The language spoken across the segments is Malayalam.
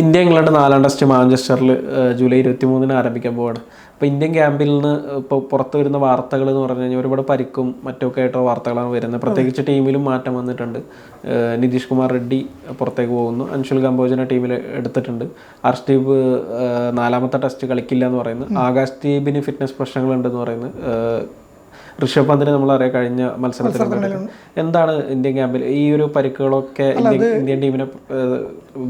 ഇന്ത്യ ഇംഗ്ലണ്ട് നാലാം ടെസ്റ്റ് മാഞ്ചസ്റ്ററിൽ ജൂലൈ ഇരുപത്തി മൂന്നിന് ആരംഭിക്കാൻ പോവാണ്. അപ്പോൾ ഇന്ത്യൻ ക്യാമ്പിൽ നിന്ന് ഇപ്പോൾ പുറത്ത് വരുന്ന വാർത്തകൾ എന്ന് പറഞ്ഞു കഴിഞ്ഞാൽ ഒരുപാട് പരിക്കും മറ്റൊക്കെ ആയിട്ടുള്ള വാർത്തകളാണ് വരുന്നത്. പ്രത്യേകിച്ച് ടീമിലും മാറ്റം വന്നിട്ടുണ്ട്. നിതീഷ് കുമാർ റെഡ്ഡി പുറത്തേക്ക് പോകുന്നു. അൻഷുൽ കമ്പോജിനെ ടീമിൽ എടുത്തിട്ടുണ്ട്. അർഷ്ദീപ് നാലാമത്തെ ടെസ്റ്റ് കളിക്കില്ല എന്ന് പറയുന്നു. ആകാശ് ദീപിന് ഫിറ്റ്നസ് പ്രശ്നങ്ങളുണ്ടെന്ന് പറയുന്നു. ഋഷഭ് പന്തിന് നമ്മൾ അറിയാം കഴിഞ്ഞ മത്സരത്തിൽ എന്താണ് ഇന്ത്യൻ ക്യാമ്പിൽ ഈ ഒരു പരിക്കുകളൊക്കെ ഇന്ത്യൻ ടീമിനെ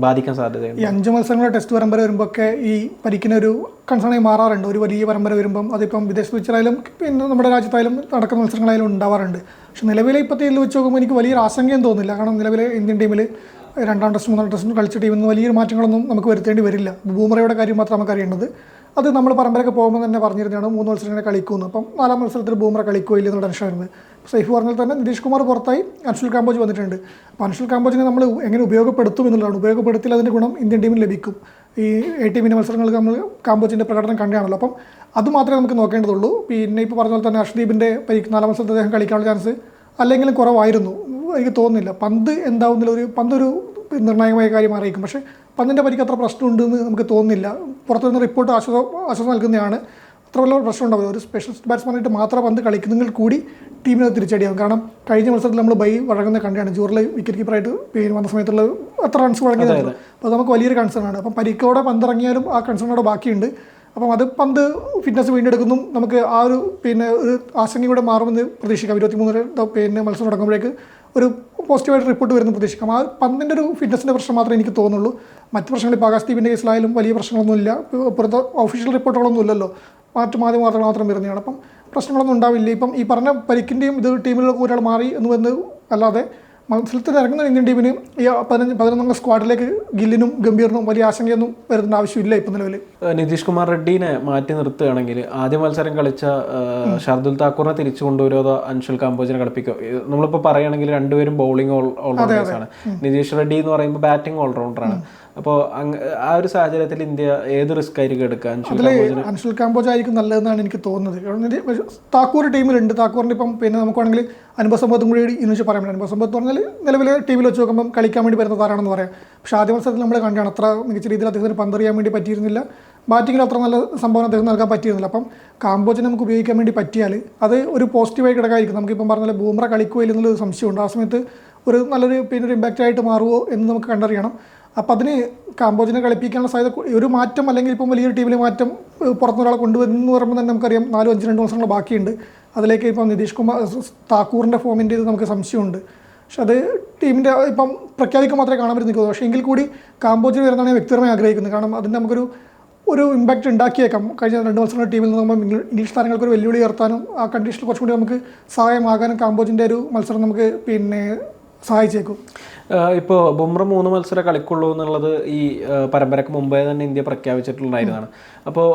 ബാധിക്കാൻ സാധ്യതയുണ്ട്? ഈ അഞ്ച് മത്സരങ്ങളുടെ ടെസ്റ്റ് പരമ്പര വരുമ്പോൾ ഒക്കെ ഈ പരിക്കിനൊരു കൺസേണായി മാറാറുണ്ട്. ഒരു വലിയ പരമ്പര വരുമ്പം അതിപ്പം വിദേശ വെച്ചായാലും പിന്നെ നമ്മുടെ രാജ്യത്തായാലും നടക്കുന്ന മത്സരങ്ങളായാലും ഉണ്ടാവാറുണ്ട്. പക്ഷെ നിലവിലെ ഇപ്പോഴത്തെ ഇതിൽ വെച്ച് നോക്കുമ്പോൾ എനിക്ക് വലിയൊരു ആശങ്കയും തോന്നുന്നില്ല. കാരണം നിലവിലെ ഇന്ത്യൻ ടീമിൽ രണ്ടാം ടെസ്റ്റ് മൂന്നാം ടെസ്റ്റും കളിച്ച ടീമിൽ നിന്ന് വലിയൊരു മാറ്റങ്ങളൊന്നും നമുക്ക് വരുത്തേണ്ടി വരില്ല. ബൂമറയുടെ കാര്യം മാത്രം നമുക്ക് അറിയേണ്ടത് അത് നമ്മൾ പരമ്പരയ്ക്ക് പോകുമ്പോൾ തന്നെ പറഞ്ഞിരുന്നതാണ് മൂന്ന് മത്സരങ്ങളെ കളിക്കുമെന്ന്. അപ്പം നാലാം മത്സരത്തിൽ ബൂമറ കളിക്കോ ഇല്ലെന്ന് ടെൻഷനായിരുന്നു സൈഫ് പറഞ്ഞാൽ തന്നെ നിതീഷ് കുമാർ പുറത്തായി അൻഷുൽ കാമ്പോജ് വന്നിട്ടുണ്ട്. അപ്പോൾ അൻഷുൽ കാമ്പോജിനെ നമ്മൾ എങ്ങനെ ഉപയോഗപ്പെടുത്തും എന്നുള്ളതാണ്. ഉപയോഗപ്പെടുത്തിയാൽ അതിന്റെ ഗുണം ഇന്ത്യൻ ടീമിന് ലഭിക്കും. ഈ എ ടീമിന്റെ മത്സരങ്ങൾ നമ്മൾ കാമ്പോജിന്റെ പ്രകടനം കണ്ടാണല്ലോ. അപ്പം അത് മാത്രമേ നമുക്ക് നോക്കേണ്ടതുള്ളൂ. പിന്നെ ഇപ്പോൾ പറഞ്ഞ പോലെ തന്നെ അഷ്ദീപിന്റെ പരിക്ക് നാലാം മത്സരത്തിൽ അദ്ദേഹം കളിക്കാനുള്ള ചാൻസ് അല്ലെങ്കിലും കുറവായിരുന്നു. എനിക്ക് തോന്നുന്നില്ല. പന്ത് എന്താവുന്നില്ല ഒരു പന്തൊരു നിർണായകമായ കാര്യം അറിയിക്കും. പക്ഷേ പന്നിന്റെ പരിക്ക് അത്ര പ്രശ്നമുണ്ടെന്ന് നമുക്ക് തോന്നുന്നില്ല. പുറത്തു നിന്ന് റിപ്പോർട്ട് ആശ്വാസം ആശ്വാസം നൽകുന്നതാണ്. അത്ര വലിയ പ്രശ്നം ഉണ്ടാവില്ല. ഒരു സ്പെഷ്യലിസ്റ്റ് ബാറ്റ്സ്മാനായിട്ട് മാത്രം പന്ത് കളിക്കുന്നെങ്കിൽ കൂടി ടീമിനെ തിരിച്ചടിയാകും കാരണം കഴിഞ്ഞ മത്സരത്തിൽ നമ്മൾ ബൈ വഴങ്ങുന്ന കണ്ടാണ്. ജൂറിൽ വിക്കറ്റ് കീപ്പറായിട്ട് പേര് വന്ന സമയത്തുള്ള അത്ര റൺസ് വഴങ്ങിയതായിരുന്നു. അപ്പോൾ നമുക്ക് വലിയൊരു കൺസേൺ ആണ്. അപ്പം പരിക്കോടെ പന്തിറങ്ങിയാലും ആ കൺസേണോടെ ബാക്കിയുണ്ട്. അപ്പം അത് പന്ത് ഫിറ്റ്നസ് വീണ്ടെടുക്കുന്നു. നമുക്ക് ആ ഒരു പിന്നെ ഒരു ആശങ്ക കൂടെ മാറുമെന്ന് പ്രതീക്ഷിക്കാം. ഇരുപത്തിമൂന്ന് പിന്നെ മത്സരം തുടങ്ങുമ്പോഴേക്ക് ഒരു പോസിറ്റീവായിട്ട് റിപ്പോർട്ട് വരുന്ന പ്രതീക്ഷിക്കാം. ആ പന്തിന്റെ ഒരു ഫിറ്റ്നസിന്റെ പ്രശ്നം മാത്രമേ എനിക്ക് തോന്നുള്ളൂ. മറ്റ് പ്രശ്നങ്ങൾ ഇപ്പോൾ ആകാശദീപിന്റെ കേസിലായാലും വലിയ പ്രശ്നങ്ങളൊന്നുമില്ല. പുറത്ത് ഒഫീഷ്യൽ റിപ്പോർട്ടുകളൊന്നും ഇല്ലല്ലോ. മറ്റു മാധ്യമ മാത്രം വരുന്നതാണ്. അപ്പം പ്രശ്നങ്ങളൊന്നും ഉണ്ടാവില്ല. ഇപ്പം ഈ പറഞ്ഞ പരിക്കിന്റെയും ഇത് ടീമിലൊക്കെ ഒരാൾ മാറി എന്ന് വന്ന് അല്ലാതെ മത്സരത്തിൽ ഇറങ്ങുന്ന ഇന്ത്യൻ ടീമിന് ഈ പതിനഞ്ച് പതിനൊന്നംഗ സ്ക്വാഡിലേക്ക് ഗില്ലിനും ഗംഭീറിനും വലിയ ആശങ്കയൊന്നും വരുന്ന ആവശ്യമില്ല ഇപ്പം നിലവിൽ നിതീഷ് കുമാർ റെഡ്ഡിനെ മാറ്റി നിർത്തുകയാണെങ്കിൽ ആദ്യ മത്സരം കളിച്ച ഷർദുൽ താക്കൂറിനെ തിരിച്ചു കൊണ്ടുവരുമോ അതോ അൻഷുൽ കാമ്പോജിനെ കളിപ്പിക്കോ നമ്മളിപ്പോൾ പറയുകയാണെങ്കിൽ രണ്ടുപേരും ബൗളിംഗ് ഓൾറൗണ്ടേഴ്സ് ആണ്. നിതീഷ് റെഡ്ഡി എന്ന് പറയുമ്പോൾ ബാറ്റിംഗ് ഓൾറൗണ്ടറാണ് അപ്പോൾ ആ ഒരു സാഹചര്യത്തിൽ ഇന്ത്യ ഏത് റിസ്ക് ആയിരിക്കും എടുക്കാൻ? അൻഷുൽ കാമ്പോജ് ആയിരിക്കും നല്ലതെന്നാണ് എനിക്ക് തോന്നുന്നത്. കാരണം താക്കൂർ ടീമിലുണ്ട്. താക്കൂറിന്റെ ഇപ്പം പിന്നെ നമുക്കാണെങ്കിൽ അനുഭവ സമ്പത്തും കൂടി എന്ന് വെച്ച് പറയാൻ പറ്റും അനുഭവ സമ്പത്ത് പറഞ്ഞാൽ നിലവിലെ ടീമിൽ വെച്ച് നോക്കുമ്പം കളിക്കാൻ വേണ്ടി വരുന്ന താരാണെന്ന് പറയാം. പക്ഷേ ആദ്യ മത്സരത്തിൽ നമ്മൾ കണ്ടാണ് അത്ര മികച്ച രീതിയിൽ അദ്ദേഹത്തിന് പന്തെറിയാൻ വേണ്ടി പറ്റിയിരുന്നില്ല. ബാറ്റിങ്ങിൽ അത്ര നല്ല സംഭവം അദ്ദേഹം നൽകാൻ പറ്റിയിരുന്നില്ല. അപ്പം കാമ്പോജിനെ നമുക്ക് ഉപയോഗിക്കാൻ വേണ്ടി പറ്റിയാൽ അത് ഒരു പോസിറ്റീവായി കിടക്കായിരിക്കും. നമുക്കിപ്പം പറഞ്ഞാൽ ബൂമ്ര എന്നുള്ളൊരു സംശയമുണ്ട്. ആ സമയത്ത് ഒരു നല്ലൊരു പിന്നെ ഒരു ഇമ്പാക്റ്റ് ആയിട്ട് മാറുമോ എന്ന് നമുക്ക് കണ്ടറിയണം. അപ്പോൾ അതിന് കാമ്പോജിനെ കളിപ്പിക്കാനുള്ള സാധ്യത ഒരു മാറ്റം അല്ലെങ്കിൽ ഇപ്പം വലിയൊരു ടീമിലെ മാറ്റം പുറത്തുനിന്നൊരാളെ കൊണ്ടുവരുന്നു പറയുമ്പോൾ തന്നെ നമുക്കറിയാം നാലും അഞ്ച് രണ്ട് മത്സരങ്ങൾ ബാക്കിയുണ്ട്. അതിലേക്ക് ഇപ്പം നിതീഷ് കുമാർ താക്കൂറിന്റെ ഫോമിന്റെ ഇത് നമുക്ക് സംശയമുണ്ട്. പക്ഷെ അത് ടീമിന്റെ ഇപ്പം പ്രഖ്യാപിക്കാൻ മാത്രമേ കാണാൻ പറ്റുന്നില്ല പക്ഷേ എങ്കിൽ കൂടി കാമ്പോജിന് വരുന്നതാണ് ഞാൻ വ്യക്തിപരമായി ആഗ്രഹിക്കുന്നത് കാരണം അതിന് നമുക്കൊരു ഒരു ഇമ്പാക്റ്റ് ഉണ്ടാക്കിയേക്കാം. കഴിഞ്ഞ രണ്ട് മത്സരങ്ങളുടെ ടീമിൽ നിന്ന് നമ്മൾ ഇംഗ്ലീഷ് താരങ്ങൾക്ക് ഒരു വെല്ലുവിളി ഉയർത്താനും ആ കണ്ടീഷനിൽ കുറച്ചും കൂടി നമുക്ക് സഹായമാകാനും കാമ്പോജിന്റെ ഒരു മത്സരം നമുക്ക് പിന്നെ സഹായിച്ചേക്കും. ഇപ്പോൾ ബുംറ മൂന്ന് മത്സര കളിക്കുള്ളൂ എന്നുള്ളത് ഈ പരമ്പരക്ക് മുമ്പേ തന്നെ ഇന്ത്യ പ്രഖ്യാപിച്ചിട്ടുണ്ടായിരുന്നതാണ് അപ്പോൾ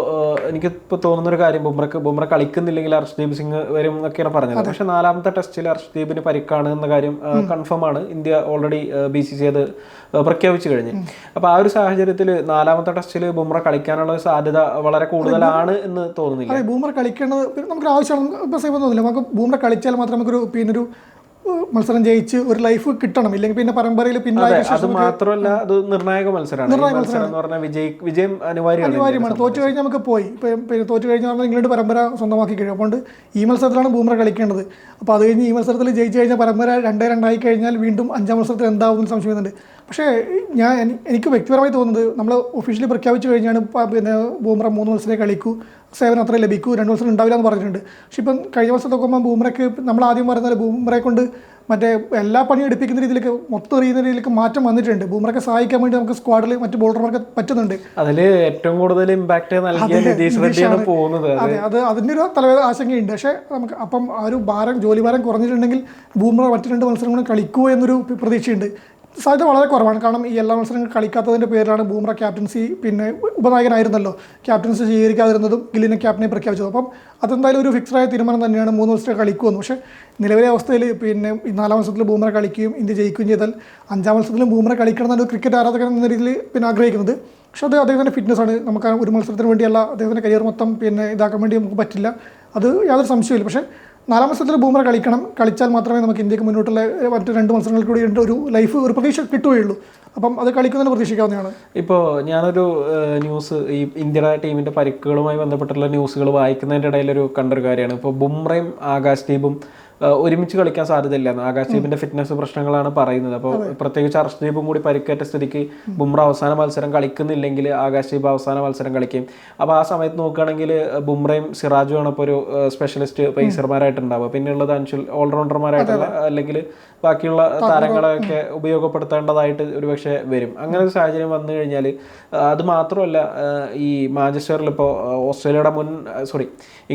എനിക്ക് എനിക്കിപ്പോൾ തോന്നുന്ന ഒരു കാര്യം ബുംറക്ക് ബുംറ കളിക്കുന്നില്ലെങ്കിൽ അർഷ്ദീപ് സിംഗ് വരും എന്നൊക്കെയാണ് പറഞ്ഞത്. പക്ഷെ നാലാമത്തെ ടെസ്റ്റിൽ അർഷ്ദീപിന് പരിക്കാണ് എന്ന കാര്യം കൺഫേം ആണ് India already B C C അത് പ്രഖ്യാപിച്ചു കഴിഞ്ഞു. അപ്പോൾ ആ ഒരു സാഹചര്യത്തിൽ നാലാമത്തെ ടെസ്റ്റിൽ ബുംറ കളിക്കാനുള്ള സാധ്യത വളരെ കൂടുതലാണ് എന്ന് തോന്നുന്നില്ല. ബൂമർ കളിക്കേണ്ടത് നമുക്ക് ആവശ്യമാണ് ഇപ്പോൾ സേഫ് ഒന്നുമില്ല. നമുക്ക് ബൂമർ കളിച്ചാൽ മാത്രം നമുക്കൊരു പിന്നൊരു മത്സരം ജയിച്ച് ഒരു ലൈഫ് കിട്ടണം. ഇല്ലെങ്കിൽ പിന്നെ പരമ്പരയിൽ പിന്നെ അത് മാത്രമല്ല അത് നിർണായക മത്സരമാണ്. മത്സരം വിജയ് വിജയം അനിവാര്യമാണ് തോറ്റു കഴിഞ്ഞാൽ നമുക്ക് പോയി. പിന്നെ തോറ്റു കഴിഞ്ഞാൽ നമ്മൾ ഇംഗ്ലണ്ട് പരമ്പര സ്വന്തമാക്കി കഴിയും അതുകൊണ്ട് ഈ മത്സരത്തിലാണ് ബൂമറ കളിക്കേണ്ടത്. അപ്പോൾ അത് കഴിഞ്ഞ് ഈ മത്സരത്തിൽ ജയിച്ചു കഴിഞ്ഞാൽ പരമ്പര രണ്ടേ രണ്ടായി കഴിഞ്ഞാൽ വീണ്ടും അഞ്ചാം മത്സരത്തിൽ എന്താവും സംശയമുണ്ട്. പക്ഷേ ഞാൻ എനിക്ക് വ്യക്തിപരമായി തോന്നുന്നത് നമ്മൾ ഒഫീഷ്യലി പ്രഖ്യാപിച്ചു കഴിഞ്ഞാണ് പിന്നെ ബൂമറ മൂന്ന് മത്സരമേ കളിക്കൂ. സേവനം അത്ര ലഭിക്കൂ. രണ്ട് ദിവസം ഉണ്ടാവില്ല എന്ന് പറഞ്ഞിട്ടുണ്ട്. പക്ഷേ ഇപ്പം കഴിഞ്ഞ വർഷം നോക്കുമ്പോൾ ബൂമറയ്ക്ക് നമ്മൾ ആദ്യം പറയുന്നത് ബൂമറയെ കൊണ്ട് മറ്റേ എല്ലാ പണിയും എടുപ്പിക്കുന്ന രീതിയിലേക്ക് മൊത്തം എറിയുന്ന രീതിയിലേക്ക് മാറ്റം വന്നിട്ടുണ്ട്. ബൂമറൊക്കെ സഹായിക്കാൻ വേണ്ടി നമുക്ക് സ്ക്വാഡിൽ മറ്റ് ബോളർമാർക്ക് പറ്റുന്നുണ്ട്. അതിൽ ഏറ്റവും കൂടുതൽ ഇമ്പാക്ട് പോകുന്നത്. അതെ അത് അതിന്റെ ഒരു തലവേദന ആശങ്കയുണ്ട്. പക്ഷേ നമുക്ക് അപ്പം ആ ഒരു ഭാരം ജോലി ഭാരം കുറഞ്ഞിട്ടുണ്ടെങ്കിൽ ബൂമറ മറ്റു രണ്ട് മത്സരങ്ങളും കളിക്കുമോ എന്നൊരു പ്രതീക്ഷയുണ്ട്. സാധ്യത വളരെ കുറവാണ്. കാരണം ഈ എല്ലാ മത്സരങ്ങളും കളിക്കാത്തതിന്റെ പേരിലാണ് ബൂമ്ര ക്യാപ്റ്റൻസി പിന്നെ ഉപനായകനായിരുന്നല്ലോ. ക്യാപ്റ്റൻസി സ്വീകരിക്കാതിരുന്നതും ഗില്ലിനെ ക്യാപ്റ്റനെ പ്രഖ്യാപിച്ചത്. അപ്പം അതെന്തായാലും ഒരു ഫിക്സഡായ തീരുമാനം തന്നെയാണ് മൂന്ന് മത്സരം കളിക്കുമെന്ന്. പക്ഷേ നിലവിലെ അവസ്ഥയിൽ പിന്നെ നാലാം മത്സരത്തിൽ ബൂമ്ര കളിക്കുകയും ഇന്ത്യ ജയിക്കുകയും ചെയ്താൽ അഞ്ചാം മത്സരത്തിലും ബൂമ്ര കളിക്കണം എന്നൊരു ക്രിക്കറ്റ് ആരാധകൻ എന്ന രീതിയിൽ പിന്നെ ആഗ്രഹിക്കുന്നത്. പക്ഷേ അത് അദ്ദേഹത്തിന്റെ ഫിറ്റ്നസ് ആണ്. നമുക്ക് ഒരു മത്സരത്തിന് വേണ്ടിയല്ല അദ്ദേഹത്തിന്റെ കരിയർ മൊത്തം പിന്നെ ഇതാക്കാൻ വേണ്ടി നമുക്ക് പറ്റില്ല. അത് യാതൊരു സംശയമില്ല പക്ഷേ നാലാം മത്സരത്തിൽ ബൂമറ കളിക്കണം. കളിച്ചാൽ മാത്രമേ നമുക്ക് ഇന്ത്യയ്ക്ക് മുന്നോട്ടുള്ള മറ്റു രണ്ട് മത്സരങ്ങൾ കൂടി ഒരു ലൈഫ് ഒരു പ്രതീക്ഷ കിട്ടുകയുള്ളൂ. അപ്പം അത് കളിക്കുന്നതിന് പ്രതീക്ഷിക്കാവുന്നതാണ്. ഇപ്പോൾ ഞാനൊരു ന്യൂസ് ഈ ഇന്ത്യയുടെ ടീമിന്റെ പരിക്കുകളുമായി ബന്ധപ്പെട്ടുള്ള ന്യൂസുകൾ വായിക്കുന്നതിന്റെ ഇടയിൽ ഒരു കണ്ടൊരു കാര്യമാണ്. ഇപ്പോൾ ബുംറയും ആകാശ് ഏഹ്, ഒരുമിച്ച് കളിക്കാൻ സാധ്യതയില്ല. ആകാശ് ദീപിന്റെ ഫിറ്റ്നസ് പ്രശ്നങ്ങളാണ് പറയുന്നത്. അപ്പോൾ പ്രത്യേകിച്ച് അർഷ്ദീപും കൂടി പരിക്കേറ്റ സ്ഥിതിക്ക് ബുംറ അവസാന മത്സരം കളിക്കുന്നില്ലെങ്കിൽ ആകാശ് ദീപ് അവസാന മത്സരം കളിക്കും. അപ്പോൾ ആ സമയത്ത് നോക്കുകയാണെങ്കിൽ ബുംറയും സിറാജുമാണ് ഇപ്പോൾ ഒരു സ്പെഷ്യലിസ്റ്റ് പേസർമാരായിട്ടുണ്ടാവുക. പിന്നെയുള്ളത് അൻഷുൽ ഓൾറൗണ്ടർമാരായിട്ടുള്ള അല്ലെങ്കിൽ ബാക്കിയുള്ള താരങ്ങളെയൊക്കെ ഉപയോഗപ്പെടുത്തേണ്ടതായിട്ട് ഒരുപക്ഷെ വരും. അങ്ങനെ ഒരു സാഹചര്യം വന്നു കഴിഞ്ഞാൽ അത് മാത്രമല്ല ഈ മാഞ്ചസ്റ്ററിൽ ഇപ്പോൾ ഓസ്ട്രേലിയയുടെ മുൻ സോറി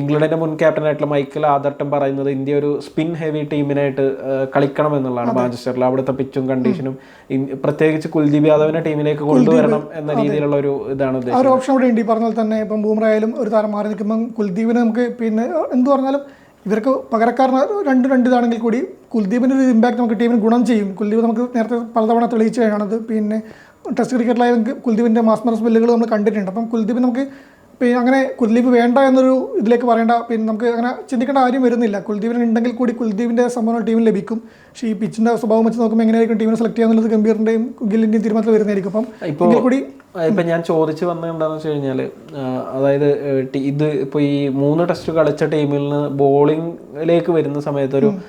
ഇംഗ്ലണ്ടിന്റെ മുൻ ക്യാപ്റ്റനായിട്ടുള്ള മൈക്കൽ ആദർട്ടം പറയുന്നത് ഇന്ത്യ ഒരു സ്പിൻ ഹെവി ടീമിനായിട്ട് കളിക്കണം എന്നുള്ളതാണ് മാഞ്ചസ്റ്ററിൽ അവിടുത്തെ പിച്ചും കണ്ടീഷനും പ്രത്യേകിച്ച് കുൽദീപ് യാദവിനെ ടീമിലേക്ക് കൊണ്ടുവരണം എന്ന രീതിയിലുള്ള ഒരു ഇതാണ് ആ ഒരു ഓപ്ഷൻ ഇവിടെ ഉണ്ട്. ഈ പറഞ്ഞാൽ തന്നെ ഇപ്പം ബൂമറായാലും ഒരു താരം മാറി നിൽക്കുമ്പം കുൽദീപിനെ നമുക്ക് പിന്നെ എന്ത് പറഞ്ഞാലും ഇവർക്ക് പകരക്കാരന് രണ്ട് രണ്ട് ഇതാണെങ്കിൽ കൂടി കുൽദീപിന്റെ ഒരു ഇമ്പാക്ട് നമുക്ക് ടീമിന് ഗുണം ചെയ്യും. കുൽദീപ് നമുക്ക് നേരത്തെ പലതവണ തെളിയിച്ചു കഴിഞ്ഞാണത് പിന്നെ ടെസ്റ്റ് ക്രിക്കറ്റിലായാലും കുൽദീപിന്റെ മാസ്മർ സ്പെല്ലുകൾ നമ്മൾ കണ്ടിട്ടുണ്ട്. അപ്പം കുൽദീപ് നമുക്ക് പിന്നെ അങ്ങനെ കുൽദീപ് വേണ്ട എന്നൊരു ഇതിലേക്ക് പറയേണ്ട പിന്നെ നമുക്ക് അങ്ങനെ ചിന്തിക്കേണ്ട ആരും വരുന്നില്ല. കുൽദീപിന് ഉണ്ടെങ്കിൽ കൂടി കുൽദീപിന്റെ സംഭവം ടീമിൽ ലഭിക്കും. പക്ഷേ ഈ പിച്ചിന്റെ സ്വഭാവം വെച്ച് നോക്കുമ്പോൾ എങ്ങനെയായിരിക്കും ടീമിനെ സെലക്ട് ചെയ്യാന്നുള്ളത് ഗംഭീറിന്റെയും ഗില്ലിന്റെയും തീരുമാനത്തിൽ വരുന്നതായിരിക്കും. അപ്പം ഇപ്പോൾ കൂടി ഇപ്പം ഞാൻ ചോദിച്ചു വന്നത് എന്താണെന്ന് വെച്ച് കഴിഞ്ഞാൽ അതായത് ഇത് ഇപ്പോൾ ഈ മൂന്ന് ടെസ്റ്റ് കളിച്ച ടീമിൽ നിന്ന് ബോളിംഗിലേക്ക് വരുന്ന സമയത്ത് ഒരു ഏഹ്,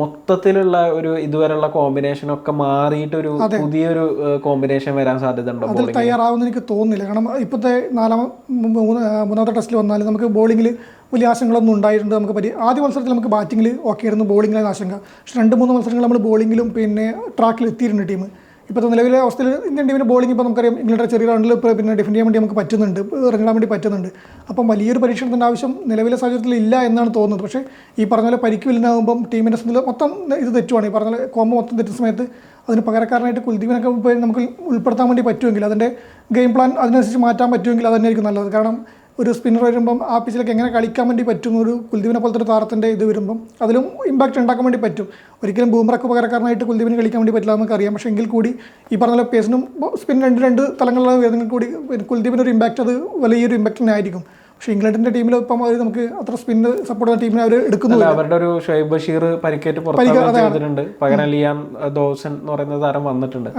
മൊത്തത്തിലുള്ള ഒരു ഇതുവരെയുള്ള കോമ്പിനേഷൻ ഒക്കെ മാറിയിട്ട് ഒരു പുതിയൊരു കോമ്പിനേഷൻ വരാൻ സാധ്യത ഉണ്ടോ അതിൽ തയ്യാറാവുമെന്ന് എനിക്ക് തോന്നുന്നില്ല. കാരണം ഇപ്പോഴത്തെ നാലാം മൂന്ന് മൂന്നാമത്തെ ടെസ്റ്റിൽ വന്നാൽ നമുക്ക് ബോളിങ്ങിൽ വലിയ ആശങ്കകളൊന്നും ഉണ്ടായിട്ടുണ്ട്. നമുക്ക് പറ്റി ആദ്യ മത്സരത്തിൽ നമുക്ക് ബാറ്റിങ്ങിൽ ഓക്കെ ആയിരുന്നു ബോളിങ്ങിലായിരുന്നു ആശങ്ക. പക്ഷേ രണ്ട് മൂന്ന് മത്സരങ്ങൾ നമ്മൾ ബോളിങ്ങിലും പിന്നെ ട്രാക്കിൽ എത്തിയിട്ടുണ്ട് ടീം ഇപ്പോഴത്തെ നിലവിലെ അവസ്ഥയിൽ ഇന്ത്യൻ ടീമിന് ബോളിംഗ് ഇപ്പോൾ നമുക്കറിയാം. ഇംഗ്ലണ്ടിന്റെ ചെറിയ റൗണ്ടിൽ പിന്നെ ഡിഫൻഡ് ചെയ്യാൻ വേണ്ടി നമുക്ക് പറ്റുന്നുണ്ട്. ഇറങ്ങാൻ വേണ്ടി പറ്റുന്നുണ്ട്. അപ്പം വലിയൊരു പരീക്ഷണത്തിന്റെ ആവശ്യം നിലവിലെ സാഹചര്യത്തിൽ ഇല്ല എന്നാണ് തോന്നുന്നത്. പക്ഷേ ഈ പറഞ്ഞ പോലെ പരിക്ക് വില്ലനാകുമ്പം ടീമിന്റെ സംബന്ധിച്ച് മൊത്തം ഇത് തെറ്റുവാണ്. ഈ പറഞ്ഞ കോമ്പോ മൊത്തം തെറ്റുന്ന സമയത്ത് അതിന് പകരക്കാരനായിട്ട് കുൽദീപിനൊക്കെ നമുക്ക് ഉൾപ്പെടുത്താൻ വേണ്ടി പറ്റുമെങ്കിൽ അതിന്റെ ഗെയിം പ്ലാൻ അതിനനുസരിച്ച് മാറ്റാൻ പറ്റുമെങ്കിൽ അത് തന്നെയായിരിക്കും നല്ലത്. കാരണം ഒരു സ്പിന്നർ വരുമ്പം ആ പിച്ചിലേക്ക് എങ്ങനെ കളിക്കാൻ വേണ്ടി പറ്റും? ഒരു കുൽദീപിനെ പോലത്തെ ഒരു താരത്തിന്റെ ഇത് വരുമ്പം അതിലും ഇമ്പാക്റ്റ് ഉണ്ടാക്കാൻ വേണ്ടി പറ്റും. ഒരിക്കലും ബൂമറക്ക് പകരക്കാരനായിട്ട് കുൽദീപിന് കളിക്കാൻ വേണ്ടി പറ്റില്ല നമുക്ക് അറിയാം. പക്ഷേ എങ്കിൽ കൂടി ഈ പറഞ്ഞ പേസിനും സ്പിൻ രണ്ട് രണ്ട് തലങ്ങളിലാണ് വരുന്നെങ്കിൽ കൂടി കുൽദീപിന്റെ ഒരു ഇമ്പാക്റ്റ് അത് വലിയൊരു ഇമ്പാക്റ്റ് തന്നെ ആയിരിക്കും. പക്ഷേ ഇംഗ്ലണ്ടിന്റെ ടീമിൽ ഇപ്പം അവർ നമുക്ക് അത്ര സ്പിന്നർ സപ്പോർട്ട് ടീമിനെ അവർ എടുക്കുന്നു അവരുടെ ഒരു ഷൈബ് ബഷീർ പരിക്കേറ്റ് പുറത്തുണ്ട് പകരം ലിയാൻ ദോസൻ എന്ന് പറയുന്ന താരം വന്നിട്ടുണ്ട്.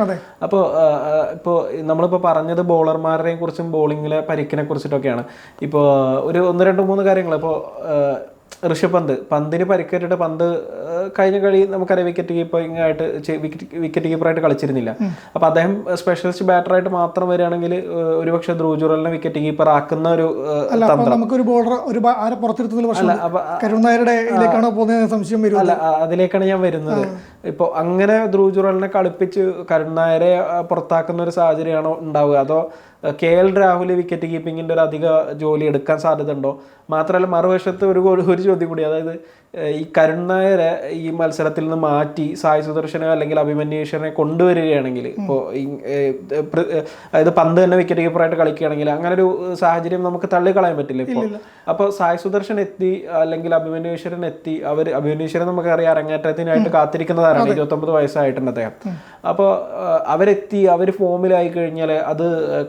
അപ്പോൾ ഇപ്പോൾ നമ്മളിപ്പോൾ പറഞ്ഞത് ബോളർമാരെയും കുറിച്ചും ബോളിങ്ങിലെ പരിക്കിനെ കുറിച്ചിട്ടൊക്കെയാണ് ഇപ്പോൾ ഒരു ഒന്ന് രണ്ട് മൂന്ന് കാര്യങ്ങൾ. ഇപ്പോൾ ഋഷഭ് പന്ത്. പന്തിന് പരിക്കേറ്റിട്ട് പന്ത് കഴിഞ്ഞ കളി നമുക്കറിയാം വിക്കറ്റ് കീപ്പിംഗ് ആയിട്ട് വിക്കറ്റ് കീപ്പറായിട്ട് കളിച്ചിരുന്നില്ല. അപ്പോൾ അദ്ദേഹം സ്പെഷ്യലിസ്റ്റ് ബാറ്റർ ആയിട്ട് മാത്രം വരികയാണെങ്കിൽ ഒരുപക്ഷെ ധ്രുവ് ജുറലിനെ വിക്കറ്റ് കീപ്പർ ആക്കുന്ന ഒരു നമുക്കൊരു ബോളർ ഒരു ആരെ സംശയം വരും അല്ല അതിലേക്കാണ് ഞാൻ വരുന്നത്. ഇപ്പോൾ അങ്ങനെ ധ്രുവ് ജുറലിനെ കളിപ്പിച്ച് കരുൺ നായരെ പുറത്താക്കുന്ന ഒരു സാഹചര്യമാണോ ഉണ്ടാവുക? അതോ കെ എൽ രാഹുൽ വിക്കറ്റ് കീപ്പിങ്ങിന്റെ ഒരു അധിക ജോലി എടുക്കാൻ സാധ്യത ഉണ്ടോ? മാത്രമല്ല മറുവശത്ത് ഒരു ഒരു ചോദ്യം കൂടി അതായത് ഈ കരുൺ നായരെ ഈ മത്സരത്തിൽ നിന്ന് മാറ്റി സായി സുദർശനെ അല്ലെങ്കിൽ അഭിമന്യേശ്വരനെ കൊണ്ടുവരികയാണെങ്കിൽ ഇപ്പോൾ അതായത് പന്ത് തന്നെ വിക്കറ്റ് കീപ്പറായിട്ട് കളിക്കുകയാണെങ്കിൽ അങ്ങനെ ഒരു സാഹചര്യം നമുക്ക് തള്ളിക്കളയാൻ പറ്റില്ല ഇപ്പോൾ അപ്പോൾ സായി സുദർശൻ എത്തി അല്ലെങ്കിൽ അഭിമന്യേശ്വരൻ എത്തി അവർ അഭിമന്യേശ്വരൻ നമുക്കറിയാം അരങ്ങേറ്റത്തിനായിട്ട് കാത്തിരിക്കുന്നതാണ് ഇരുപത്തൊമ്പത് വയസ്സായിട്ടുണ്ട് അദ്ദേഹം. അപ്പോൾ അവരെത്തി അവർ ഫോമിലായി കഴിഞ്ഞാൽ അത്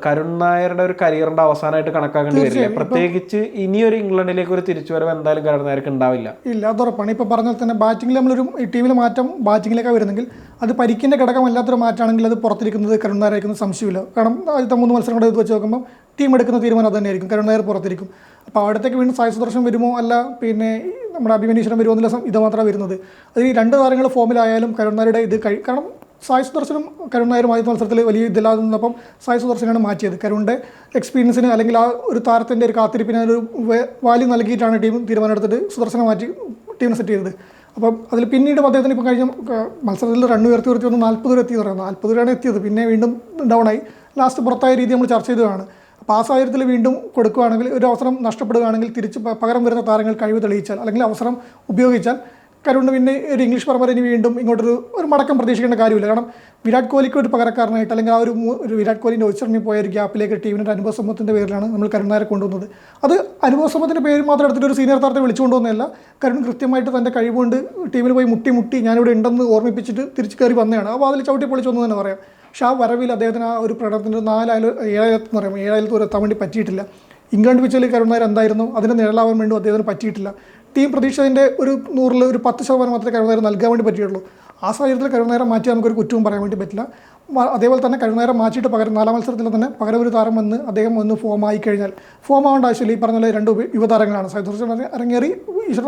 കരുൺ നായരുടെ ഒരു കരിയറിന്റെ അവസാനമായിട്ട് കണക്കാക്കേണ്ടി വരില്ല. പ്രത്യേകിച്ച് ഇനിയൊരു ഇംഗ്ലണ്ടിലേക്ക് ഒരു തിരിച്ചുവരവ് എന്തായാലും കരുൺ നായർക്ക് ഉണ്ടാവില്ല. ഇല്ല. അത് ഉറപ്പാണ് ഇപ്പോൾ പറഞ്ഞ പോലെ തന്നെ ബാറ്റിങ്ങിൽ നമ്മളൊരു ടീമിൽ മാറ്റം ബാറ്റിങ്ങിലേക്കാണ് വരുന്നെങ്കിൽ അത് പരിക്കിന്റെ ഘടകമല്ലാത്തൊരു മാറ്റമാണെങ്കിൽ അത് പുറത്തിരിക്കുന്നത് കരുണാരായിരിക്കുന്ന സംശയമില്ല. കാരണം ആദ്യത്തെ മൂന്ന് മത്സരം കൂടെ ഇത് വെച്ച് നോക്കുമ്പോൾ ടീം എടുക്കുന്ന തീരുമാനം അതുതന്നെയായിരിക്കും. നായർ പുറത്തിരിക്കും. അപ്പോൾ അവിടത്തേക്ക് വീണ്ടും സായ സുദർശൻ വരുമോ? അല്ല പിന്നെ നമ്മുടെ അഭിമനീശ്വരൻ വരുമോ എന്നുള്ള ഇത് മാത്രമേ വരുന്നത്. അത് ഈ രണ്ട് താരങ്ങൾ ഫോമിലായാലും കരുണാരുടെ ഇത് കഴി കാരണം സായി സുദർശനും കരുൺ നായരും ആദ്യത്തെ മത്സരത്തിൽ വലിയ ഇതില്ലാതെ നിന്നപ്പം സായി സുദർശനാണ് മാറ്റിയത്. കരുണിന്റെ എക്സ്പീരിയൻസിന് അല്ലെങ്കിൽ ആ ഒരു താരത്തിന്റെ ഒരു കാത്തിരിപ്പിന് ഒരു വാല്യൂ നൽകിയിട്ടാണ് ടീം തീരുമാനമെടുത്തിട്ട് സുദർശനെ മാറ്റി ടീമിനെ സെറ്റ് ചെയ്തത്. അപ്പം അതിൽ പിന്നീട് അദ്ദേഹത്തിന് ഇപ്പോൾ കഴിഞ്ഞ മത്സരത്തിൽ റൺ ഉയർത്തി ഉയർത്തി വന്ന് നാൽപ്പത് വരെ എത്തിയെന്ന് പറയുന്നത് നാൽപ്പത് വരെയാണ് എത്തിയത്. പിന്നെ വീണ്ടും ഡൗൺ ആയി. ലാസ്റ്റ് പുറത്തായ രീതി നമ്മൾ ചർച്ച ചെയ്തതാണ്. അപ്പോൾ ആ സാഹചര്യത്തിൽ വീണ്ടും കൊടുക്കുകയാണെങ്കിൽ ഒരു അവസരം നഷ്ടപ്പെടുകയാണെങ്കിൽ തിരിച്ച് പകരം വരുന്ന താരങ്ങൾ കഴിവ് തെളിയിച്ചാൽ അല്ലെങ്കിൽ അവസരം ഉപയോഗിച്ചാൽ കരുണ് പിന്നെ ഒരു ഇംഗ്ലീഷ് പരമ്പര ഇനി വീണ്ടും ഇങ്ങോട്ടൊരു ഒരു മടക്കം പ്രതീക്ഷിക്കേണ്ട കാര്യമില്ല. കാരണം വിരാട് കോഹ്ലിക്ക് ഒരു പകരക്കാരനായിട്ട് അല്ലെങ്കിൽ ആ ഒരു ഒരു വിരാട് കോഹ്ലിന്റെ ഒച്ചിറങ്ങി പോയ ഒരു ഗ്യാപ്പിലേക്ക് ടീമിന്റെ അനുഭവ സമൂഹത്തിന്റെ പേരിലാണ് നമ്മൾ കരുണാരെ കൊണ്ടുവന്നത്. അത് അനുഭവ സമൂഹത്തിന്റെ പേര് മാത്രം എടുത്തിട്ട് ഒരു സീനിയർ താരത്തെ വിളിച്ചുകൊണ്ടുവന്നതല്ല കരുൺ കൃത്യമായിട്ട് തന്റെ കഴിവുകൊണ്ട് ടീമിൽ പോയി മുട്ടി മുട്ടി ഞാനിവിടെ ഉണ്ടെന്ന് ഓർമ്മിപ്പിച്ചിട്ട് തിരിച്ച് കയറി വന്നതാണ്. അപ്പോൾ അതിൽ ചവിട്ടി പൊളിച്ചു വന്നു തന്നെ പറയാം. പക്ഷെ ആ വരവിൽ അദ്ദേഹത്തിന് ആ ഒരു പ്രകടനത്തിന്റെ നാലായാലും ഏഴായിരത്ത് എന്ന് പറയുമ്പോൾ ഏഴായിരത്ത് ഒരു എത്താൻ വേണ്ടി പറ്റിയിട്ടില്ല. ഇംഗ്ലണ്ട് പിച്ചിൽ കരുണായർ എന്തായിരുന്നു? അതിന്റെ നിഴലാവാൻ വേണ്ടി അദ്ദേഹത്തിന് പറ്റിയിട്ടില്ല. ടീം പ്രതീക്ഷിച്ചതിന്റെ ഒരു നൂറിൽ ഒരു പത്ത് ശതമാനം മാത്രമേ കഴിവുന്നേരം നൽകാൻ വേണ്ടി പറ്റിയുള്ളൂ ആ സാഹചര്യത്തിൽ കഴിവുന്നേരം മാറ്റി നമുക്കൊരു കുറ്റവും പറയാൻ വേണ്ടി പറ്റില്ല. അതേപോലെ തന്നെ കഴിവുന്നേരം മാറ്റിയിട്ട് പകരം നാലാം മത്സരത്തിൽ തന്നെ പകരം ഒരു താരം വന്ന് അദ്ദേഹം വന്ന് ഫോം ആയി കഴിഞ്ഞാൽ ഫോം ആവേണ്ട ആവശ്യമില്ല. ഈ പറഞ്ഞ രണ്ട് യുവതാരങ്ങളാണ്. സൈദുർജൻ ഇറങ്ങേറി ഈശ്വര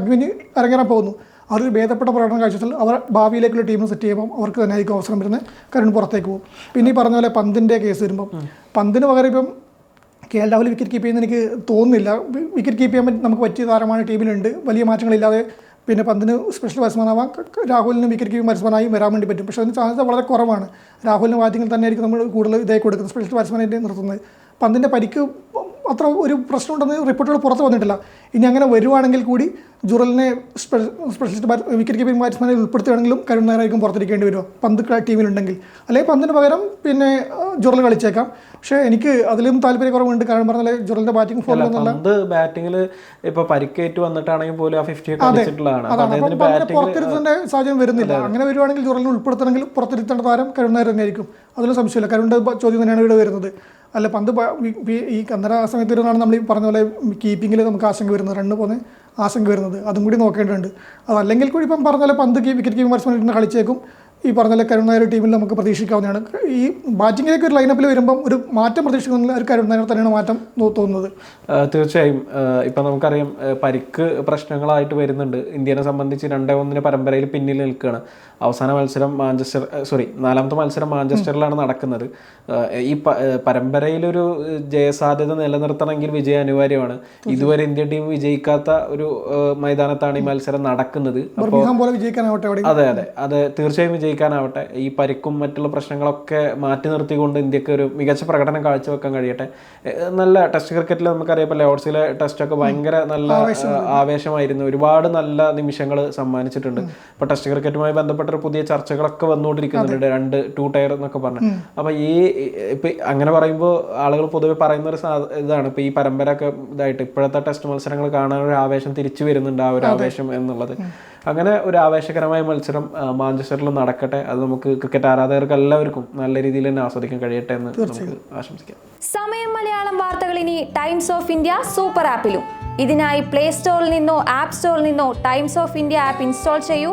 അഭിമന്യു ഇറങ്ങാൻ പോകുന്നു. അവരൊരു ഭേദപ്പെട്ട പ്രകടനം കാഴ്ചത്തിൽ അവർ ഭാവിയിലേക്കുള്ള ടീം സെറ്റ് ചെയ്യുമ്പോൾ അവർക്ക് തന്നെ ആയിരിക്കും അവസരം വരുന്നത്. കരുൺ പുറത്തേക്ക് പോകും. പിന്നെ ഈ പറഞ്ഞ പോലെ പന്തിന്റെ കേസ് വരുമ്പം. പന്തിന് പകരം ഇപ്പം K L Rahul wicket keep ചെയ്യുന്ന എനിക്ക് തോന്നുന്നില്ല. വിക്കറ്റ് കീപ്പ് ചെയ്യാൻ നമുക്ക് പറ്റിയ താരമാണ് ടീമിലുണ്ട്. വലിയ മാറ്റങ്ങളില്ലാതെ പിന്നെ പന്തിന് സ്പെഷ്യൽ ബാറ്റ്സ്മാനാവാം രാഹുലിന് വിക്കറ്റ് കീപ്പിംഗ് ബാറ്റ്സ്മാനായി വരാൻ വേണ്ടി പറ്റും. പക്ഷേ അതിന് ചാൻസ് വളരെ കുറവാണ്. രാഹുലിന് ബാറ്റിങ്ങിൽ തന്നെയായിരിക്കും നമ്മൾ കൂടുതൽ ഇതായി കൊടുക്കുന്നത് സ്പെഷ്യൽ ബാറ്റ്സ്മാനായിട്ട് നിർത്തുന്നത്. പന്തിന്റെ പരിക്ക് അത്ര ഒരു പ്രശ്നമുണ്ടെന്ന് റിപ്പോർട്ടുകൾ പുറത്ത് വന്നിട്ടില്ല. ഇനി അങ്ങനെ വരുവാണെങ്കിൽ കൂടി ജുറലിനെ സ്പെഷ്യലിസ്റ്റ് ബാറ്റ് വിക്കറ്റ് കീപ്പിംഗ് ബാറ്റ്സ്മാനെ ഉൾപ്പെടുത്തുകയാണെങ്കിലും കരുൺ നായരായിരിക്കും പുറത്തിരിക്കേണ്ടി വരുമോ? പന്ത് ടീമിലുണ്ടെങ്കിൽ. അല്ലെങ്കിൽ പന്തിന് പകരം പിന്നെ ജുറൽ കളിച്ചേക്കാം. പക്ഷേ എനിക്ക് അതിലും താല്പര്യക്കുറവുണ്ട്. കാരണം പറഞ്ഞാൽ ജുറലിന്റെ ബാറ്റിംഗ് ഫോമിൽ പന്ത് ബാറ്റിംഗിൽ ഇപ്പൊ പരിക്കേറ്റ് വന്നിട്ടാണെങ്കിൽ പോലും ആ ഫിഫ്റ്റി പുറത്തിരുത്തേണ്ട സാഹചര്യം വരുന്നില്ല. അങ്ങനെ വരുവാണെങ്കിൽ ജുറലിനെ ഉൾപ്പെടുത്തണമെങ്കിൽ പുറത്തിരുത്തേണ്ട താരം കരുൺ നായർ തന്നെയായിരിക്കും. അതിൽ സംശയമില്ല. കരുണിന്റെ ചോദ്യം തന്നെയാണ് ഇവിടെ വരുന്നത്. അല്ല പന്ത് ഈ കന്നര സമയത്ത് വരുന്നതാണ് നമ്മൾ ഈ പറഞ്ഞ പോലെ കീപ്പിങ്ങിൽ നമുക്ക് ആശങ്ക വരുന്നത്. റണ്ണ് പോകുന്ന ആശങ്ക വരുന്നത്. അതും കൂടി നോക്കേണ്ടതുണ്ട്. അതല്ലെങ്കിൽ കൂടി ഇപ്പം പറഞ്ഞ പോലെ പന്ത് വിക്കറ്റ് കീപ്പിംഗ് ബാറ്റ്സ്മാൻ കളിച്ചേക്കും. ഈ പറഞ്ഞ കരുൺ നായർ ടീമിൽ നമുക്ക് പ്രതീക്ഷിക്കാവുന്നതാണ്. ഈ ബാറ്റിങ്ങിലേക്ക് ഒരു ലൈനപ്പിൽ വരുമ്പം ഒരു മാറ്റം പ്രതീക്ഷിക്കുന്ന ഒരു കരുൺ തന്നെയാണ് മാറ്റം തോന്നുന്നത്. തീർച്ചയായും. ഇപ്പം നമുക്കറിയാം പരിക്ക് പ്രശ്നങ്ങളായിട്ട് വരുന്നുണ്ട്. ഇന്ത്യനെ സംബന്ധിച്ച് രണ്ടേ ഒന്നിന് പരമ്പരയിൽ പിന്നിൽ നിൽക്കുകയാണ്. അവസാന മത്സരം മാഞ്ചസ്റ്റർ സോറി നാലാമത്തെ മത്സരം മാഞ്ചസ്റ്ററിലാണ് നടക്കുന്നത്. ഈ പരമ്പരയിലൊരു ജയസാധ്യത നിലനിർത്തണമെങ്കിൽ വിജയം അനിവാര്യമാണ്. ഇതുവരെ ഇന്ത്യൻ ടീം വിജയിക്കാത്ത ഒരു മൈതാനത്താണ് ഈ മത്സരം നടക്കുന്നത്. അതെ അതെ. അത് തീർച്ചയായും വിജയിക്കാനാവട്ടെ. ഈ പരിക്കും മറ്റുള്ള പ്രശ്നങ്ങളൊക്കെ മാറ്റി നിർത്തിക്കൊണ്ട് ഇന്ത്യയ്ക്ക് ഒരു മികച്ച പ്രകടനം കാഴ്ചവെക്കാൻ കഴിയട്ടെ. നല്ല ടെസ്റ്റ് ക്രിക്കറ്റിൽ നമുക്കറിയാം ലോർഡ്സിലെ ടെസ്റ്റ് ഒക്കെ ഭയങ്കര നല്ല ആവേശമായിരുന്നു. ഒരുപാട് നല്ല നിമിഷങ്ങൾ സമ്മാനിച്ചിട്ടുണ്ട്. ഇപ്പൊ ടെസ്റ്റ് ക്രിക്കറ്റുമായി ബന്ധപ്പെട്ട ഒരു പുതിയ ചർച്ചകളൊക്കെ വന്നുകൊണ്ടിരിക്കുന്നുണ്ട്. രണ്ട് ടു ടയർ എന്നൊക്കെ പറഞ്ഞു. അപ്പൊ ഈ ഇപ്പൊ അങ്ങനെ പറയുമ്പോൾ ആളുകൾ പൊതുവെ പറയുന്ന ഒരു ഇതാണ്. ഇപ്പൊ ഈ പരമ്പര ഒക്കെ ഇതായിട്ട് ഇപ്പോഴത്തെ ടെസ്റ്റ് മത്സരങ്ങൾ കാണാൻ ഒരു ആവേശം തിരിച്ചു വരുന്നുണ്ട് ആ ഒരു ആവേശം എന്നുള്ളത്. അങ്ങനെ ഒരു ആവേശകരമായ മത്സരം മാഞ്ചസ്റ്ററിൽ നടക്കട്ടെ. അത് നമുക്ക് ക്രിക്കറ്റ് ആരാധകർക്ക് എല്ലാവർക്കും നല്ല രീതിയിൽ തന്നെ ആസ്വദിക്കാൻ കഴിയട്ടെ എന്ന് നമുക്ക് ആശംസിക്കാം. സമയം മലയാളം വാർത്തകൾ ഇനി ടൈംസ് ഓഫ് ഇന്ത്യ സൂപ്പർ ആപ്പിലും ഇതിനായി പ്ലേ സ്റ്റോറിൽ നിന്നോ ആപ്പ് സ്റ്റോറിൽ നിന്നോ Times of India app install ചെയ്യൂ.